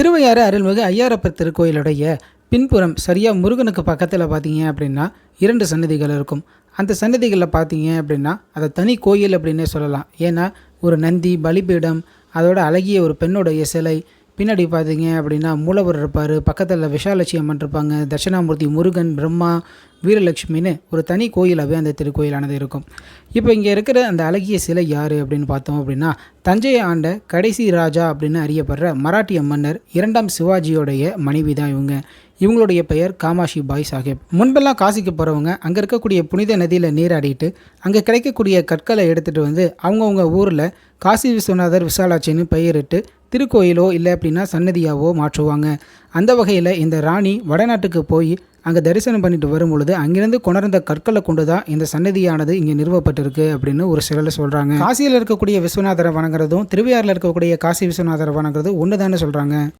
திருவையாறு அருள்மிகு ஐயாரப்பர் திருக்கோயிலுடைய பின்புறம் சரியாக முருகனுக்கு பக்கத்தில் பார்த்தீங்க அப்படின்னா இரண்டு சன்னதிகள் இருக்கும். அந்த சன்னதிகளில் பார்த்தீங்க அப்படின்னா அதை தனி கோயில் அப்படின்னே சொல்லலாம். ஏன்னா ஒரு நந்தி பலிபீடம் அதோட அழகிய ஒரு பெண்ணுடைய சிலை. பின்னாடி பார்த்தீங்க அப்படின்னா மூலவர் இருப்பார். பக்கத்தில் விஷாலட்சி அம்மன் இருப்பாங்க. தட்சிணாமூர்த்தி முருகன் பிரம்மா வீரலட்சுமின்னு ஒரு தனி கோயிலாகவே அந்த திருக்கோயிலானது இருக்கும். இப்போ இங்கே இருக்கிற அந்த அழகிய சிலை யார் அப்படின்னு பார்த்தோம் அப்படின்னா தஞ்சையை ஆண்ட கடைசி ராஜா அப்படின்னு அறியப்படுற மராட்டிய மன்னர் இரண்டாம் சிவாஜியோடைய மனைவி தான் இவங்க. இவங்களுடைய பெயர் காமாஷி பாய் சாஹிப். முன்பெல்லாம் காசிக்கு போகிறவங்க அங்கே இருக்கக்கூடிய புனித நதியில் நீராடிட்டு அங்கே கிடைக்கக்கூடிய கற்களை எடுத்துகிட்டு வந்து அவங்கவுங்க ஊரில் காசி விஸ்வநாதர் விசாலாட்சின்னு பெயரிட்டு திருக்கோயிலோ இல்லை அப்படின்னா சன்னதியாவோ மாற்றுவாங்க. அந்த வகையில் இந்த ராணி வடநாட்டுக்கு போய் அங்கே தரிசனம் பண்ணிட்டு வரும்பொழுது அங்கிருந்து கொணர்ந்த கற்களை கொண்டு தான் இந்த சன்னதியானது இங்கே நிறுவப்பட்டிருக்கு அப்படின்னு ஒரு சிலர் சொல்கிறாங்க காசியில் இருக்கக்கூடிய விஸ்வநாதரை வணங்குறதும் திருவையாறில் இருக்கக்கூடிய காசி விஸ்வநாதரை வணங்குறதும் ஒன்று தானே சொல்கிறாங்க